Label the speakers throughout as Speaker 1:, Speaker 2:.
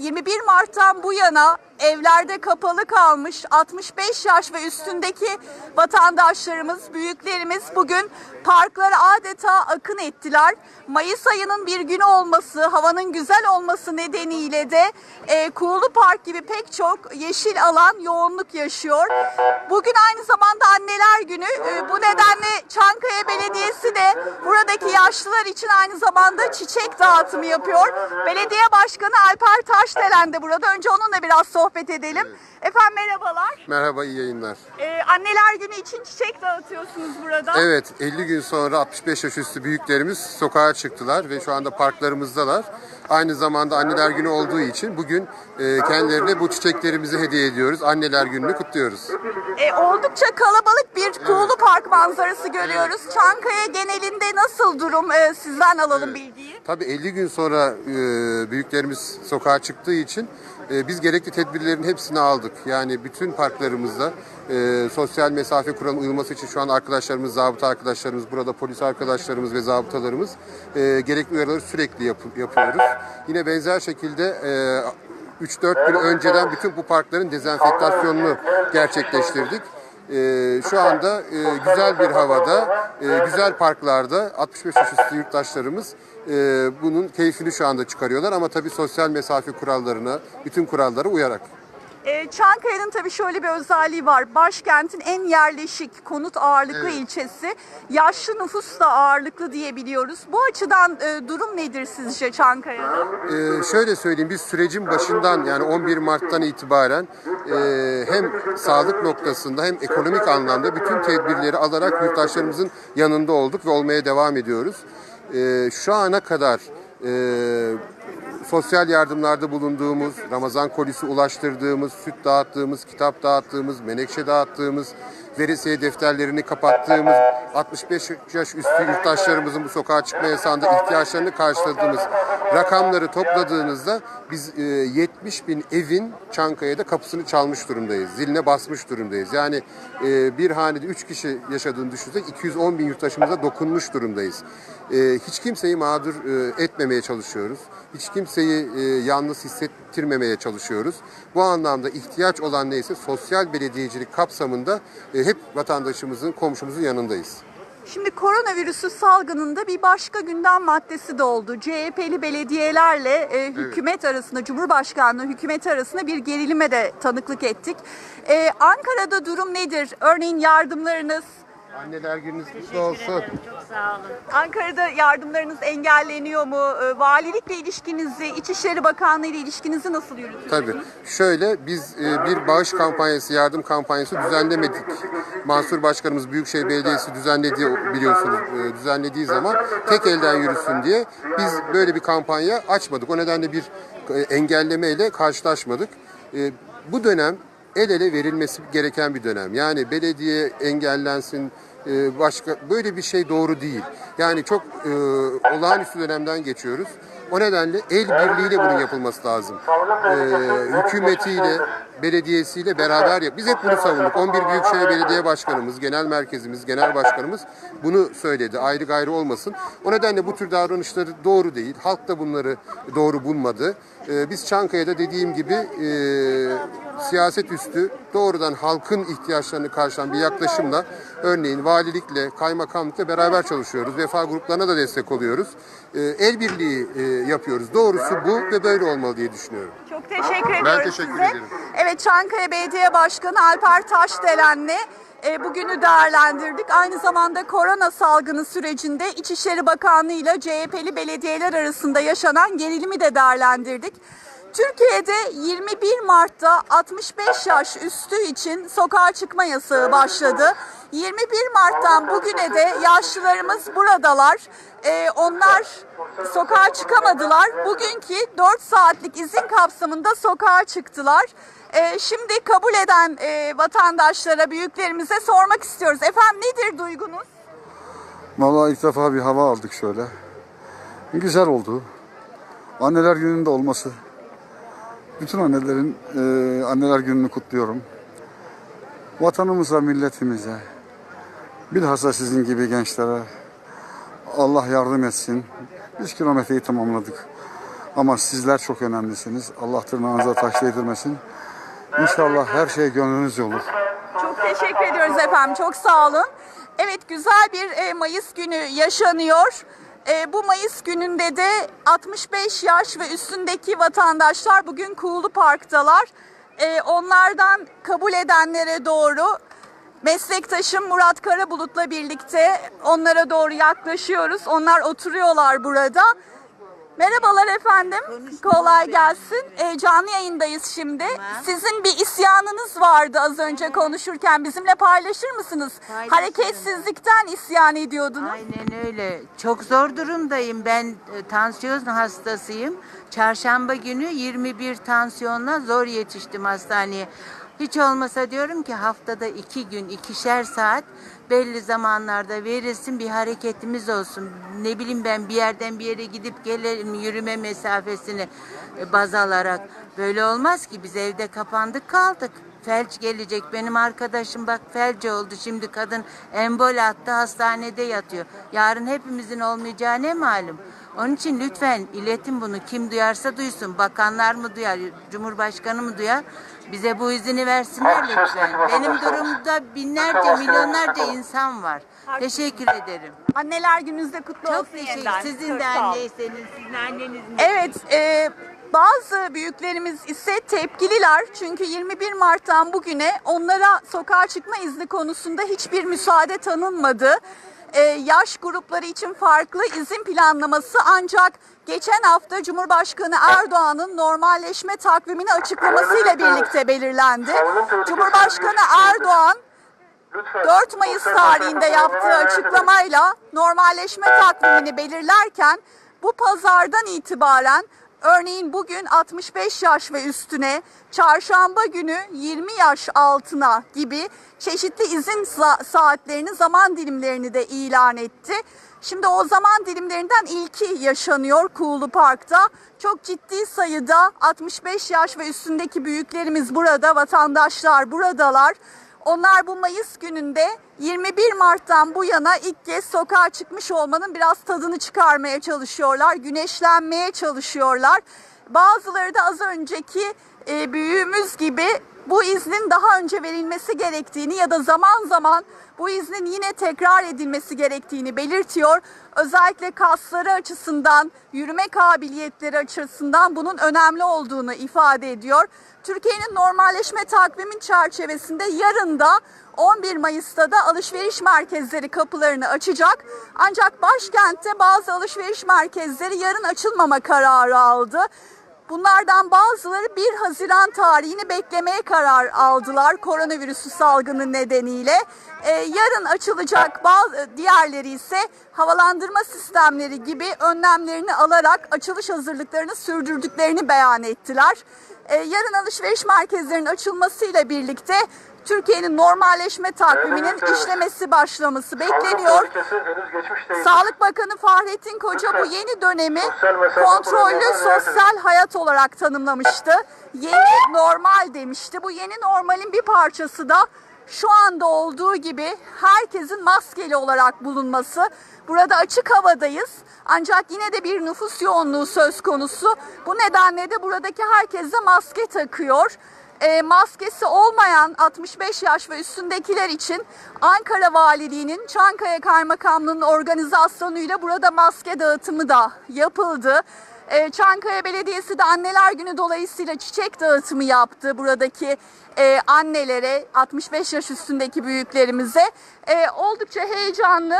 Speaker 1: 21 Mart'tan bu yana evlerde kapalı kalmış 65 yaş ve üstündeki vatandaşlarımız, büyüklerimiz bugün parklara adeta akın ettiler. Mayıs ayının bir günü olması, havanın güzel olması nedeniyle de e, Kuğulu Park gibi pek çok yeşil alan yoğunluk yaşıyor. Bugün aynı zamanda Anneler Günü. E, bu nedenle Çankaya Belediyesi de buradaki yaşlılar için aynı zamanda çiçek dağıtımı yapıyor. Belediye Başkanı Alper Taşdelen de burada. Önce onunla biraz sohbet edelim. Efendim merhabalar.
Speaker 2: Merhaba, iyi yayınlar.
Speaker 1: E, Anneler Günü için çiçek dağıtıyorsunuz burada.
Speaker 2: Evet, 50 gün sonra 65 yaş üstü büyüklerimiz sokağa çıktılar ve şu anda parklarımızdalar. Aynı zamanda Anneler Günü olduğu için bugün e, kendilerine bu çiçeklerimizi hediye ediyoruz. Anneler Günü'nü kutluyoruz.
Speaker 1: E, oldukça kalabalık bir Kuğulu Park manzarası görüyoruz. Çankaya genelinde nasıl durum? E, sizden alalım bilgiyi.
Speaker 2: Tabii 50 gün sonra e, büyüklerimiz sokağa çıktığı için e, biz gerekli tedbirlerin hepsini aldık. Yani bütün parklarımızda e, sosyal mesafe kuralının uyulması için şu an arkadaşlarımız, zabıta arkadaşlarımız, burada polis arkadaşlarımız ve zabıtalarımız e, gerekli uyarıları sürekli yap- yapıyoruz. Yine benzer şekilde e, 3-4 gün önceden bütün bu parkların dezenfektasyonunu gerçekleştirdik. Ee, şu anda e, güzel bir havada, e, güzel parklarda 65 yaş üstü yurttaşlarımız e, bunun keyfini şu anda çıkarıyorlar. Ama tabii sosyal mesafe kurallarına, bütün kurallara uyarak.
Speaker 1: E, Çankaya'nın tabii şöyle bir özelliği var. Başkentin en yerleşik, konut ağırlıklı
Speaker 2: Evet.
Speaker 1: ilçesi. Yaşlı nüfus da ağırlıklı diyebiliyoruz. Bu açıdan e, durum nedir sizce Çankaya'da?
Speaker 2: Ee, şöyle söyleyeyim, biz sürecin başından yani 11 Mart'tan itibaren e, hem sağlık noktasında hem ekonomik anlamda bütün tedbirleri alarak yurttaşlarımızın yanında olduk ve olmaya devam ediyoruz. Ee, şu ana kadar e, sosyal yardımlarda bulunduğumuz, Ramazan kolisi ulaştırdığımız, süt dağıttığımız, kitap dağıttığımız, menekşe dağıttığımız, veresiye defterlerini kapattığımız, 65 yaş üstü yurttaşlarımızın bu sokağa çıkma yasağında ihtiyaçlarını karşıladığımız rakamları topladığınızda biz e, 70 bin evin Çankaya'da kapısını çalmış durumdayız. Ziline basmış durumdayız. Yani e, bir hanede 3 kişi yaşadığını düşünsek 210 bin yurttaşımıza dokunmuş durumdayız. E, hiç kimseyi mağdur e, etmemeye çalışıyoruz. Hiç kimseyi e, yalnız hissettirmemeye çalışıyoruz. Bu anlamda ihtiyaç olan neyse sosyal belediyecilik kapsamında e, hep vatandaşımızın, komşumuzun yanındayız.
Speaker 1: Şimdi koronavirüsü salgınında bir başka gündem maddesi de oldu. CHP'li belediyelerle e, hükümet arasında, Cumhurbaşkanlığı hükümeti arasında bir gerilime de tanıklık ettik. E, Ankara'da durum nedir? Örneğin yardımlarınız,
Speaker 2: Anneler gününüz kutlu olsun.
Speaker 3: ederim. Çok sağ olun.
Speaker 1: Ankara'da yardımlarınız engelleniyor mu? E, valilikle ilişkinizi, İçişleri Bakanlığı ile ilişkinizi nasıl yürütüyorsunuz?
Speaker 2: Tabii. Şöyle biz e, bir bağış kampanyası, yardım kampanyası düzenlemedik. Mansur Başkanımız Büyükşehir Belediyesi düzenlediği biliyorsunuz e, düzenlediği zaman tek elden yürüsün diye biz böyle bir kampanya açmadık. O nedenle bir e, engelleme ile karşılaşmadık. Bu dönem el ele verilmesi gereken bir dönem. Yani belediye engellensin, e, başka böyle bir şey doğru değil. Yani çok e, olağanüstü dönemden geçiyoruz. O nedenle el birliğiyle bunun yapılması lazım. E, hükümetiyle, belediyesiyle beraber yap. Biz hep bunu savunduk. 11 Büyükşehir Belediye Başkanımız, Genel Merkezimiz, Genel Başkanımız bunu söyledi. Ayrı gayrı olmasın. O nedenle bu tür davranışları doğru değil. Halk da bunları doğru bulmadı. E, biz Çankaya'da dediğim gibi e, siyaset üstü doğrudan halkın ihtiyaçlarını karşılayan bir yaklaşımla örneğin valilikle, kaymakamlıkla beraber çalışıyoruz. Vefa gruplarına da destek oluyoruz. E, el birliği e, yapıyoruz. Doğrusu bu ve böyle olmalı diye düşünüyorum.
Speaker 1: Çok teşekkür ediyorum
Speaker 2: teşekkür
Speaker 1: size.
Speaker 2: ederim.
Speaker 1: Evet Çankaya Belediye Başkanı Alper Taşdelen'le e, bugünü değerlendirdik. Aynı zamanda korona salgını sürecinde İçişleri Bakanlığı ile CHP'li belediyeler arasında yaşanan gerilimi de değerlendirdik. Türkiye'de 21 Mart'ta 65 yaş üstü için sokağa çıkma yasağı başladı. 21 Mart'tan bugüne de yaşlılarımız buradalar. Ee, onlar sokağa çıkamadılar. Bugünkü 4 saatlik izin kapsamında sokağa çıktılar. Ee, şimdi kabul eden e, vatandaşlara, büyüklerimize sormak istiyoruz. Efendim nedir duygunuz?
Speaker 4: Vallahi ilk defa bir hava aldık şöyle. Güzel oldu. Anneler gününde olması. Bütün annelerin e, anneler gününü kutluyorum. Vatanımıza, milletimize, bilhassa sizin gibi gençlere Allah yardım etsin. 100 kilometreyi tamamladık. Ama sizler çok önemlisiniz. Allah tırnağınıza taş değdirmesin. İnşallah her şey gönlünüzce olur.
Speaker 1: Çok teşekkür ediyoruz efendim. Çok sağ olun. Evet güzel bir e, Mayıs günü yaşanıyor. E, bu Mayıs gününde de 65 yaş ve üstündeki vatandaşlar bugün Kuğulu Park'talar. E, onlardan kabul edenlere doğru meslektaşım Murat Karabulut'la birlikte onlara doğru yaklaşıyoruz. Onlar oturuyorlar burada. Merhabalar efendim. Kolay gelsin. E, canlı yayındayız şimdi. Sizin bir isyanınız vardı az önce konuşurken. Bizimle paylaşır mısınız?
Speaker 3: Paylaşırım.
Speaker 1: Hareketsizlikten isyan ediyordunuz.
Speaker 3: Aynen öyle. Çok zor durumdayım. Ben e, tansiyon hastasıyım. Çarşamba günü 21 tansiyonla zor yetiştim hastaneye. Hiç olmasa diyorum ki haftada iki gün ikişer saat belli zamanlarda verilsin bir hareketimiz olsun. Ne bileyim ben bir yerden bir yere gidip gelelim yürüme mesafesini e, baz alarak. Böyle olmaz ki biz evde kapandık kaldık. Felç gelecek. Benim arkadaşım bak felç oldu. Şimdi kadın embol attı hastanede yatıyor. Yarın hepimizin olmayacağı ne malum. Onun için lütfen iletin bunu. Kim duyarsa duysun. Bakanlar mı duyar, Cumhurbaşkanı mı duyar? Bize bu izini versinler lütfen. Benim durumda binlerce, milyonlarca insan var. Teşekkür ederim.
Speaker 1: Anneler gününüzde kutlu
Speaker 3: Çok
Speaker 1: olsun
Speaker 3: teşekkür
Speaker 1: yeniden.
Speaker 3: Sizin
Speaker 1: Çok
Speaker 3: de
Speaker 1: sağ olun.
Speaker 3: anneyseniz, sizin anneniz mi?
Speaker 1: Evet, e, bazı büyüklerimiz ise tepkililer. Çünkü 21 Mart'tan bugüne onlara sokağa çıkma izni konusunda hiçbir müsaade tanınmadı. E, yaş grupları için farklı izin planlaması ancak geçen hafta Cumhurbaşkanı Erdoğan'ın normalleşme takvimini açıklamasıyla birlikte belirlendi. Cumhurbaşkanı Erdoğan 4 Mayıs tarihinde yaptığı açıklamayla normalleşme takvimini belirlerken bu pazardan itibaren örneğin bugün 65 yaş ve üstüne, çarşamba günü 20 yaş altına gibi çeşitli izin sa- saatlerini, zaman dilimlerini de ilan etti. Şimdi o zaman dilimlerinden ilki yaşanıyor Kuğulu Park'ta. Çok ciddi sayıda 65 yaş ve üstündeki büyüklerimiz burada, vatandaşlar buradalar. Onlar bu Mayıs gününde 21 Mart'tan bu yana ilk kez sokağa çıkmış olmanın biraz tadını çıkarmaya çalışıyorlar, güneşlenmeye çalışıyorlar. Bazıları da az önceki e, büyüğümüz gibi bu iznin daha önce verilmesi gerektiğini ya da zaman zaman bu iznin yine tekrar edilmesi gerektiğini belirtiyor. Özellikle kasları açısından, yürüme kabiliyetleri açısından bunun önemli olduğunu ifade ediyor. Türkiye'nin normalleşme takvimin çerçevesinde yarın da 11 Mayıs'ta da alışveriş merkezleri kapılarını açacak. Ancak başkentte bazı alışveriş merkezleri yarın açılmama kararı aldı. Bunlardan bazıları 1 Haziran tarihini beklemeye karar aldılar koronavirüsü salgını nedeniyle. Ee, yarın açılacak bazı diğerleri ise havalandırma sistemleri gibi önlemlerini alarak açılış hazırlıklarını sürdürdüklerini beyan ettiler. Ee, yarın alışveriş merkezlerinin açılmasıyla birlikte Türkiye'nin normalleşme takviminin işlemesi başlaması bekleniyor. Sağlık Bakanı Fahrettin Koca bu yeni dönemi kontrollü sosyal hayat olarak tanımlamıştı. Yeni normal demişti. Bu yeni normalin bir parçası da şu anda olduğu gibi herkesin maskeli olarak bulunması. Burada açık havadayız. Ancak yine de bir nüfus yoğunluğu söz konusu. Bu nedenle de buradaki herkes de maske takıyor e, maskesi olmayan 65 yaş ve üstündekiler için Ankara Valiliği'nin Çankaya Kaymakamlığı'nın organizasyonuyla burada maske dağıtımı da yapıldı. E, Çankaya Belediyesi de Anneler Günü dolayısıyla çiçek dağıtımı yaptı buradaki e, annelere, 65 yaş üstündeki büyüklerimize. E, oldukça heyecanlı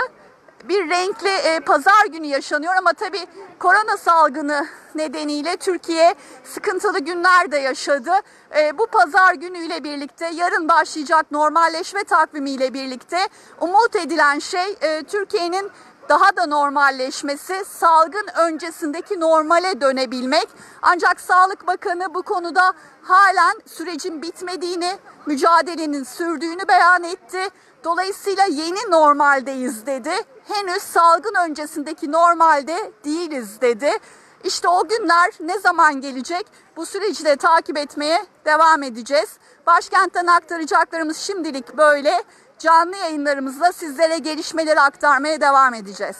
Speaker 1: bir renkli e, pazar günü yaşanıyor ama tabii korona salgını nedeniyle Türkiye sıkıntılı günler de yaşadı. E, bu pazar günüyle birlikte yarın başlayacak normalleşme takvimiyle birlikte umut edilen şey e, Türkiye'nin daha da normalleşmesi, salgın öncesindeki normale dönebilmek. Ancak Sağlık Bakanı bu konuda halen sürecin bitmediğini, mücadelenin sürdüğünü beyan etti. Dolayısıyla yeni normaldeyiz dedi. Henüz salgın öncesindeki normalde değiliz dedi. İşte o günler ne zaman gelecek? Bu süreci de takip etmeye devam edeceğiz. Başkentten aktaracaklarımız şimdilik böyle. Canlı yayınlarımızla sizlere gelişmeleri aktarmaya devam edeceğiz.